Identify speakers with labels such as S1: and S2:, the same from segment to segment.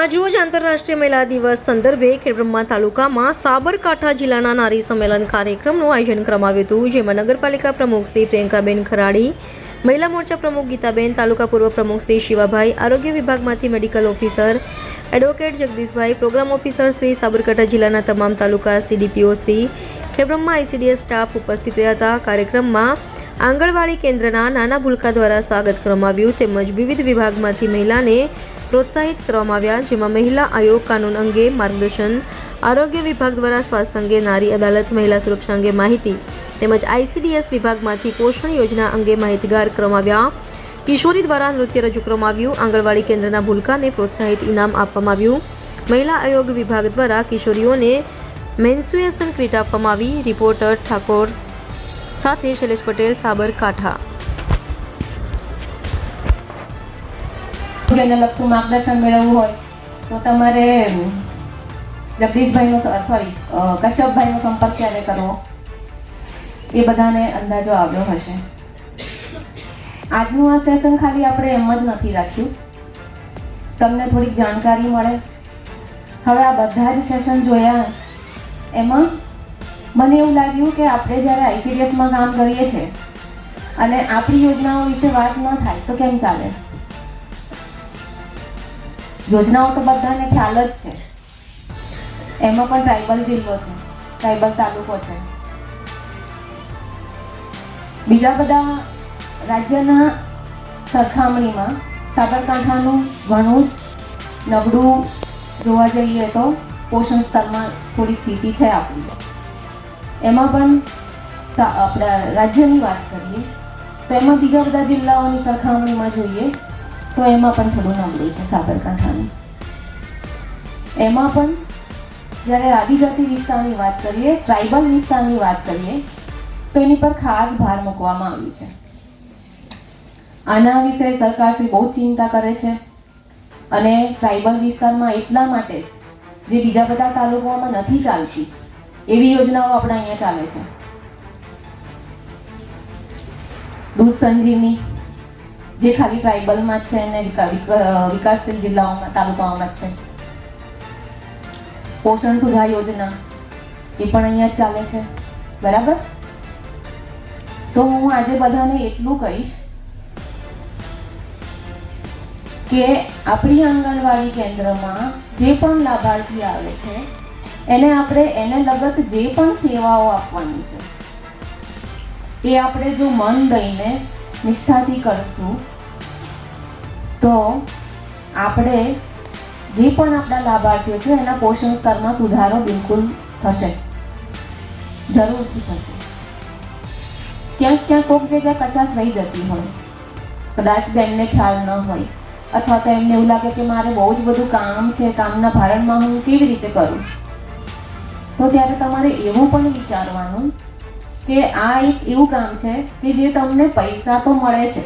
S1: આજરોજ આંતરરાષ્ટ્રીય મહિલા દિવસ સંદર્ભે ખેડબ્રહ્મા તાલુકામાં સાબરકાંઠા જિલ્લાના નારી સંમેલન કાર્યક્રમનું આયોજન કરવામાં આવ્યું હતું, જેમાં નગરપાલિકા પ્રમુખ શ્રી પ્રિયંકાબેન ખરાડી, મહિલા મોરચા પ્રમુખ ગીતાબેન, તાલુકા પૂર્વ પ્રમુખ શ્રી શિવાભાઈ, આરોગ્ય વિભાગમાંથી medical officer advocate Jagdishbhai, programme officer Shri Sabarkantha જિલ્લાના તમામ taluka CDPO Shri Khedbrahma ICDS staff ઉપસ્થિત રહ્યા હતા. કાર્યક્રમમાં આંગણવાડી કેન્દ્રના નાના ભૂલકા દ્વારા સ્વાગત કરવામાં આવ્યું, તેમજ વિવિધ વિભાગમાંથી મહિલાને પ્રોત્સાહિત કરવામાં આવ્યા, જેમાં મહિલા આયોગ કાનૂન અંગે માર્ગદર્શન, આરોગ્ય વિભાગ દ્વારા સ્વાસ્થ્ય અંગે નારી અદાલત, મહિલા સુરક્ષા અંગે માહિતી, તેમજ આઈસીડીએસ વિભાગમાંથી પોષણ યોજના અંગે માહિતગાર કરવામાં આવ્યા. કિશોરી દ્વારા નૃત્ય રજૂ કરવામાં આવ્યું. આંગણવાડી કેન્દ્રના ભૂલકાને પ્રોત્સાહિત ઇનામ આપવામાં આવ્યું. મહિલા આયોગ વિભાગ દ્વારા કિશોરીઓને મેન્સ્યુએશન કીટ આપવામાં આવી. રિપોર્ટર ઠાકોર સાથે શૈલેષ પટેલ, સાબરકાંઠા.
S2: એને લગતું માર્ગદર્શન મેળવવું હોય, તો તમારે જગદીશભાઈનો સોરી કશ્યપભાઈનો સંપર્ક ક્યારે કરવો? એ બધાને અંદાજો આવ્યો હશે. આજનું આ સેશન ખાલી આપણે એમ જ નથી રાખ્યું. તમને થોડીક જાણકારી મળે. હવે આ બધા જ સેશન જોયા એમાં મને એવું લાગ્યું કે આપણે જ્યારે આઈસીડીએસમાં કામ કરીએ છીએ અને આપણી યોજનાઓ વિશે વાત ન થાય તો કેમ ચાલે? યોજનાઓ તો બધાને ખ્યાલ જ છે. એમાં પણ ટ્રાઇબલ જિલ્લો છે ટ્રાઇબલ તાલુકો છે. બીજા બધા રાજ્યના સરખામણીમાં સાબરકાંઠાનું ઘણું જ નબળું જોવા જઈએ તો પોષણ સ્તરમાં થોડી સ્થિતિ છે આપણી. એમાં પણ આપણા રાજ્યની વાત કરીએ, તો એમાં બીજા બધા જિલ્લાઓની સરખામણીમાં જોઈએ તો એમાં પણ થોડું નબળું છે સાબરકાંઠાનું. એમાં પણ જ્યારે આદિજાતિ વિસ્તારની વાત કરીએ, ટ્રાઇબલ વિસ્તારની વાત કરીએ, તો એની પર ખાસ ભાર મૂકવામાં આવ્યો છે. આના વિશે સરકારશ્રી બહુ ચિંતા કરે છે અને ટ્રાઇબલ વિસ્તારમાં એટલા માટે જે બીજા બધા તાલુકાઓમાં નથી ચાલતી, એવી યોજનાઓ આપણા અહીંયા ચાલે છે. દૂધ સંજીવની જે ખાલી ટ્રાઇબલમાં છે અને વિકાસશીલ જિલ્લાઓમાં, તાલુકાઓમાં છે. પોષણ સુધા યોજના એ પણ અહીંયા ચાલે છે. બરાબર? તો હું આજે બધાને એટલું કહીશ કે આપણી આંગણવાડી કેન્દ્રમાં જે પણ લાભાર્થી આવે છે, એને આપણે એને લગત જે પણ સેવાઓ આપવાની છે, એ આપણે જો મન દઈને નિષ્ઠાથી કરશું તો આપણે જે પણ આપણા લાભાર્થીઓ છે, એના પોષણ સ્તરમાં સુધારો બિલકુલ થશે. જરૂરથી થશે. ક્યાંક ક્યાંક કોઈક જગ્યાએ કચાશ રહી જતી હોય. કદાચ બેનને ખ્યાલ ન હોય, અથવા તો એમને એવું લાગે કે મારે બહુ જ બધું કામ છે, કામના ભારણમાં હું કેવી રીતે કરું? તો ત્યારે તમારે એવું પણ વિચારવાનું કે આ એક એવું કામ છે કે જે તમને પૈસા તો મળે છે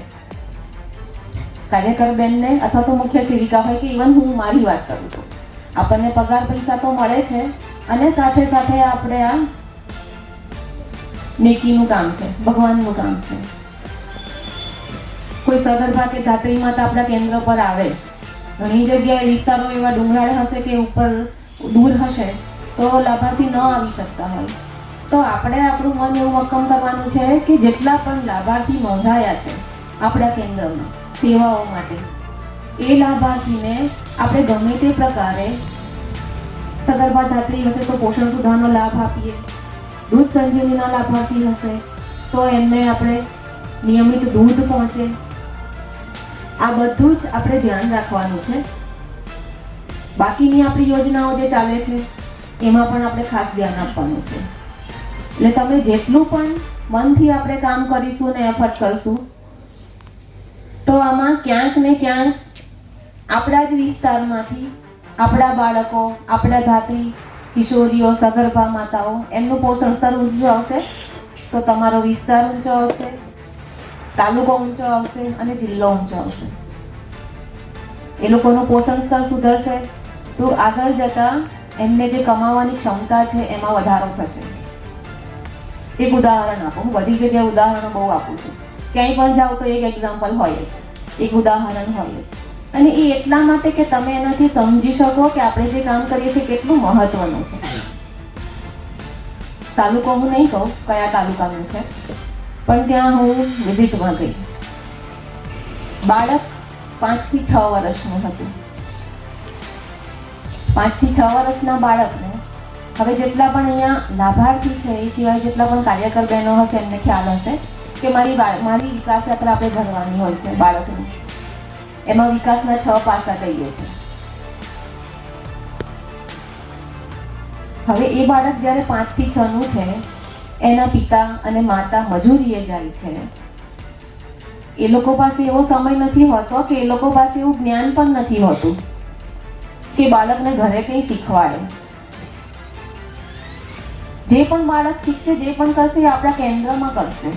S2: કાર્યકર બેનને અથવા તો મુખ્ય સેવિકા હોય કે ઇવન હું મારી વાત કરું છું. આપણને પગાર પૈસા તો મળે છે અને સાથે સાથે આપણે આ નેકીનું કામ છે, ભગવાનનું કામ છે. કોઈ સગર્ભા કે ધાત્રી માતા આપણા કેન્દ્ર પર આવે. ઘણી જગ્યાએ વિસ્તારો એવા ડુંગરાળ હશે કે ઉપર દૂર હશે તો લાભાર્થી ન આવી શકતા હોય. તો આપણે આપણું મન એવું મક્કમ કરવાનું છે કે જેટલા પણ લાભાર્થી નોંધાયા છે આપણા કેન્દ્રમાં. સેવાઓ માટે. એ લાભાર્થીને આપણે ગમે તે પ્રકારે સગર્ભા ધાત્રી હશે તો પોષણ સુધારનો લાભ આપીએ. દૂધ સંજીવનીના લાભાર્થી હશે તો એમને આપણે નિયમિત દૂધ પહોંચે. આ બધું જ આપણે ધ્યાન રાખવાનું છે. બાકીની આપણી યોજનાઓ જે ચાલે છે, એમાં પણ આપણે ખાસ ધ્યાન આપવાનું છે. એટલે તમે જેટલું પણ મનથી આપણે કામ કરીશું ને એફર્ટ કરશું તો આમાં ક્યાંક ને ક્યાંક આપણા જ વિસ્તારમાંથી આપણા બાળકો, આપણા ધાત્રી કિશોરીઓ, સગર્ભા માતાઓ, એમનું પોષણ સ્તર ઊંચું આવશે, તો તમારો વિસ્તાર ઊંચો આવશે, તાલુકો ઊંચો આવશે અને જિલ્લો ઊંચો આવશે. એ લોકોનું પોષણ સ્તર સુધરશે, તો આગળ જતા એમને જે કમાવાની ક્ષમતા છે એમાં વધારો થશે. એક ઉદાહરણ આપો, હું બધી જગ્યાએ ઉદાહરણો બહુ આપું છું. ક્યાંય પણ જાઓ તો એક એક્ઝામ્પલ હોય જ. એક ઉદાહરણ હોય જ. અને એ એટલા માટે કે તમે એનાથી સમજી શકો કે આપણે જે કામ કરીએ છીએ કેટલું મહત્વનું છે. તાલુકો હું નહીં કહું, કયા તાલુકાનું છે. પણ ત્યાં હું વિઝિટમાં ગઈ. બાળક પાંચથી છ વર્ષનું હતું. પાંચથી છ વર્ષના બાળકને હવે જેટલા પણ અહીંયા લાભાર્થી છે, એ સિવાય જેટલા પણ કાર્યકર બહેનો હશે, એમને ખ્યાલ હશે. કે મારી મારી વિકાસ યાત્રા આપણે ભરવાની હોય છે બાળકની. એમાં વિકાસના છ પાસા કહીએ છીએ હવે એ બાળક જ્યારે પાંચથી છ નું છે, એના પિતા અને માતા મજૂરીએ જાય છે. એ લોકો પાસે એવો સમય નથી હોતો કે એ લોકો પાસે એવું જ્ઞાન પણ નથી હોતું કે બાળકને ઘરે કંઈ શીખવાડે. જે પણ બાળક શીખશે, જે પણ કરશે એ આપણા કેન્દ્રમાં કરશે.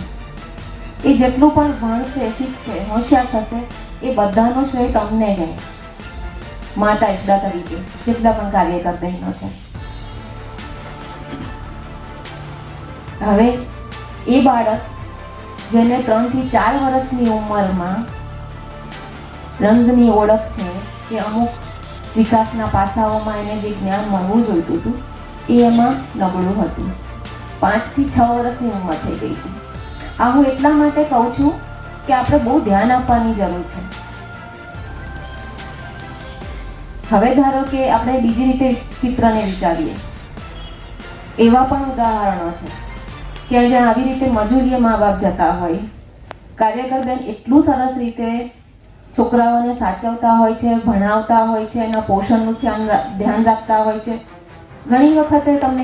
S2: એ જેટલું પણ ભણશે શીખશે હોશિયાર થશે, એ બધાનો શ્રેય તમને જાય માતા એકદા તરીકે, જેટલા પણ કાર્યકર બહેનો છે. હવે, એ બાળક, જેને ત્રણથી ચાર વર્ષની ઉંમરમાં રંગની ઓળખ છે, કે અમુક વિકાસના પાસાઓમાં એને જે જ્ઞાન મળવું જોઈતું હતું, એ એમાં નબળું હતું. પાંચથી છ વર્ષની ઉંમર થઈ ગઈ હતી. આ હું એટલા માટે કહું છું કે આપણે બહુ ધ્યાન આપવાની જરૂર છે. હવે ધારો કે આપણે બીજી રીતે ચિત્રને વિચારીએ. એવા પણ ઉદાહરણો છે. કે જ્યાં આવી રીતે મજૂરીએ મા બાપ જતા હોય. કાર્યકર બેન એટલું સરસ રીતે છોકરાઓને સાચવતા હોય છે, ભણાવતા હોય છે, એના પોષણનું ધ્યાન રાખતા હોય છે. ઘણી વખતે તમને